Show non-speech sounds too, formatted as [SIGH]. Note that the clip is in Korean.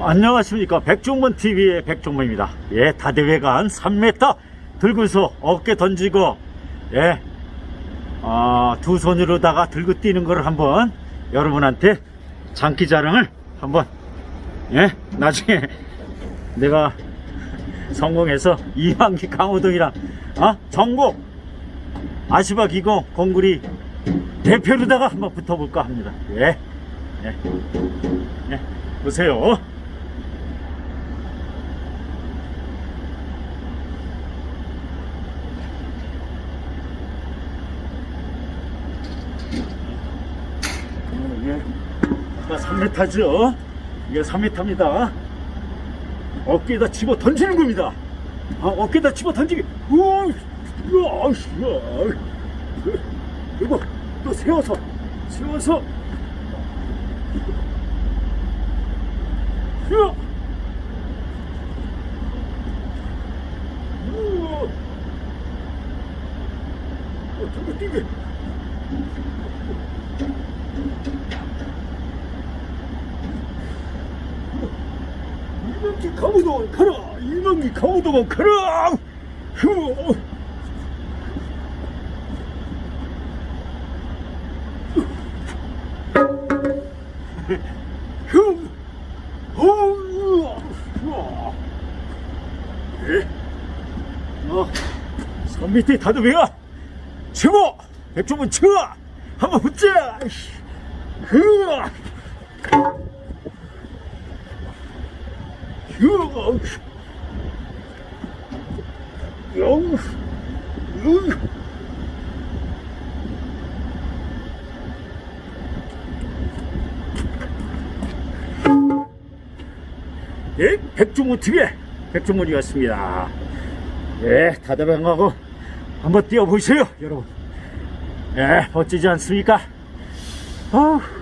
안녕하십니까 백종문 TV의 백종문입니다. 예, 다대회관 3m 들고서 어깨 던지고 예, 아, 두 손으로다가 들고 뛰는 걸 한번 여러분한테 장기 자랑을 한번 예, 나중에 [LAUGHS] 내가 성공해서 이만기 강호동이랑 어? 전국 아시바 기공 공구리 대표로다가 한번 붙어볼까 합니다. 예, 예, 예, 보세요. 아까 3m죠? 이게 3m입니다. 어깨에다 집어 던지는 겁니다. 아, 어깨에다 집어 던지기. 우와, 우와, 우와. 그리고 또 세워서, 세워서. 우와. 우와. 어, 뛰게. 이만기 가무도 가라 이만기 가무도만 가라 흐. 흐. 어, 우와. 예. 어, 산 밑에 다듬이가 치고 백종원 치고 한번 붙자 흐. 예, 백종원 TV의 백종원이었습니다. 예, 다다방하고 한번 뛰어보세요, 여러분. 예, 멋지지 않습니까? 아우.